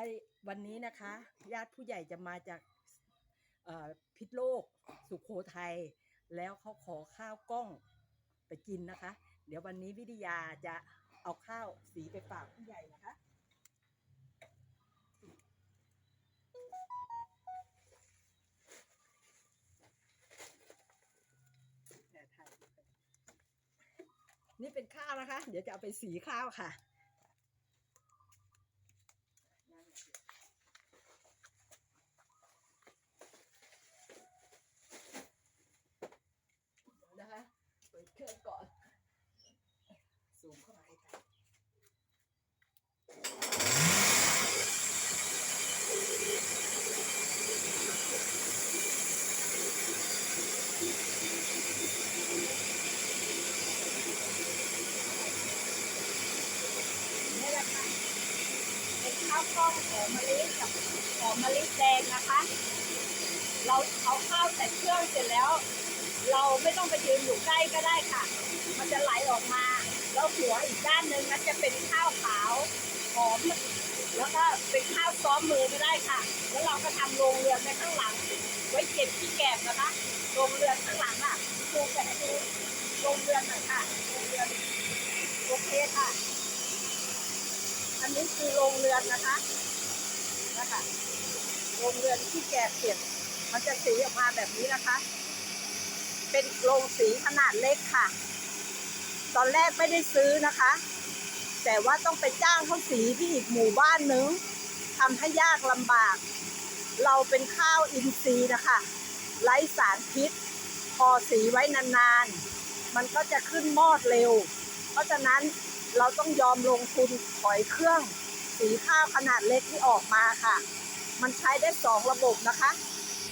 อ้วันนี้นะคะ ญาติผู้ใหญ่จะมาจากพิษโลกสุขโขทัยแล้วเขาขอข้าวกล้องไปกินนะคะ เดี๋ยววันนี้วิทยาจะเอาข้าวสีไปฝากผู้ใหญ่นะคะนี่ยถ่ายรูปไปนี่เป็นข้าวนะคะ เดี๋ยวจะเอาไปสีข้าวค่ะ เดี๋ยวนะคะเปิดเครื่องก่อนซูมเข้ามาให้กันนี่แหละค่ะเป็น ข้าวกล้องหอมมะลิกับหอมมะลิแดงนะคะ เราเอาข้าวใส่เครื่องเสร็จแล้ว เราไม่ต้องไปยืนอยู่ใกล้ก็ได้ค่ะ มันจะไหลออกมา แล้วหัวอีกด้านหนึ่งมันจะเป็นข้าวขาวหอมแล้วก็เป็นข้าวซ้อมมือก็ได้ค่ะ แล้วเราก็ทำโรงเรือนในข้างหลัง ไว้เก็บขี้แกบนะคะโรงเรือนข้างหลังอะดูแต่ดูโรงเรือนหน่อยค่ะโรงเรือนโอเคค่ะ นนี้คือโรงเรือนนะคะนะคะโรงเรือนที่แกบเก็บมันจะสีออกมาแบบนี้นะคะ เป็นโรงสีขนาดเล็กค่ะ ตอนแรกไม่ได้ซื้อนะคะ แต่ว่าต้องไปจ้างเขาสีที่อีกหมู่บ้านนึงทำให้ยากลำบาก เราเป็นข้าวอินทรีย์นะคะ ไร้สารพิษ พอสีไว้นานๆ มันก็จะขึ้นมอดเร็ว เพราะฉะนั้น เราต้องยอมลงทุนถอยเครื่องสีข้าวขนาดเล็กที่ออกมาค่ะ มันใช้ได้สองระบบนะคะ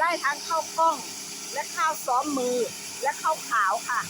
ได้ทั้งข้าวกล้อง และข้าวซ้อมมือและข้าวขาวค่ะ